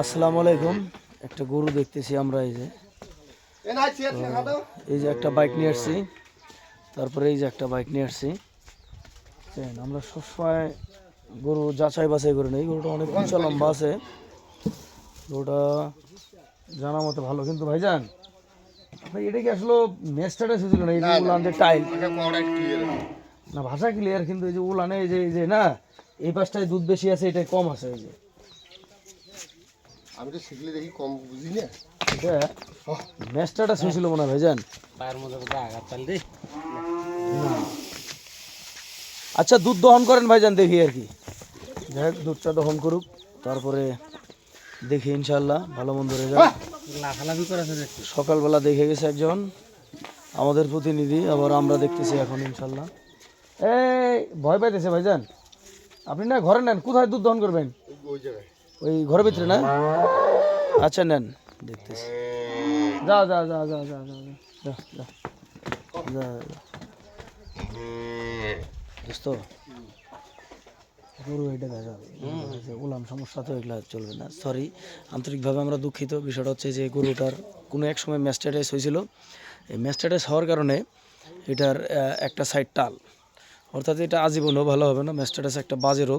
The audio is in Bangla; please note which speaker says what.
Speaker 1: আসসালামু আলাইকুম। একটা গরু দেখতেছি আমরা এই যে। এই যে একটা বাইক নিয়ে আসছি। তারপরে এই যে একটা বাইক নিয়ে আসছি। আমরা সবসময় গরু যাচাই বাছাই করে নেই গরুটা অনেক উঁচা লম্বা আছে। গরুটা জানা মতো ভালো। কিন্তু ভাইজান ভাই এটা কি আসলে ম্যাচটাটা ছিল না এই যে উলান যে টাইল। না ভাষা ক্লিয়ার কিন্তু এই যে উলানে এই যে এই যে না এই পাশটায় দুধ বেশি আছে এটাই কম আছে এই যে।
Speaker 2: আমি তো শিখলে দেখি কম বুঝি না।
Speaker 1: এটা ম্যাচটাটা শুয়েছিল মনে হয় ভাইজান।
Speaker 3: পায়ের মধ্যে আঘাত পাল দি
Speaker 1: আচ্ছা দুধ দহন করেন ভাইজান দেখি আর কি। যাই হোক, দুধটা দহন করুক তারপরে দেখি ইনশাল্লাহ ভালো মন্দ রেজাল্ট। সকালবেলা দেখে গেছে একজন আমাদের প্রতিনিধি আবার আমরা দেখতেছি এখন ইনশাল্লাহ এই ভয় পাইতেছে ভাইজান। আপনি না ঘরে নেন কোথায় দুধ দহন করবেন?
Speaker 2: ওই জায়গায়
Speaker 1: ওই ঘরের ভিতরে না? আচ্ছা নেন। দেখতেছি। যা যা যা যা যা যা যা যা দোস্ত গরু এটা দেখা উলাম সমস্যা তো এগুলা চলবে না। সরি আন্তরিকভাবে আমরা দুঃখিত। বিষয়টা হচ্ছে যে গরুটার কোনো এক সময় ম্যাস্টাইটাইস হয়েছিল। এই ম্যাস্টাইটাইস হওয়ার কারণে এটার একটা সাইড টাল। অর্থাৎ এটা আজীবনও ভালো হবে না। ম্যাস্টাইটাস একটা বাজে রোগ।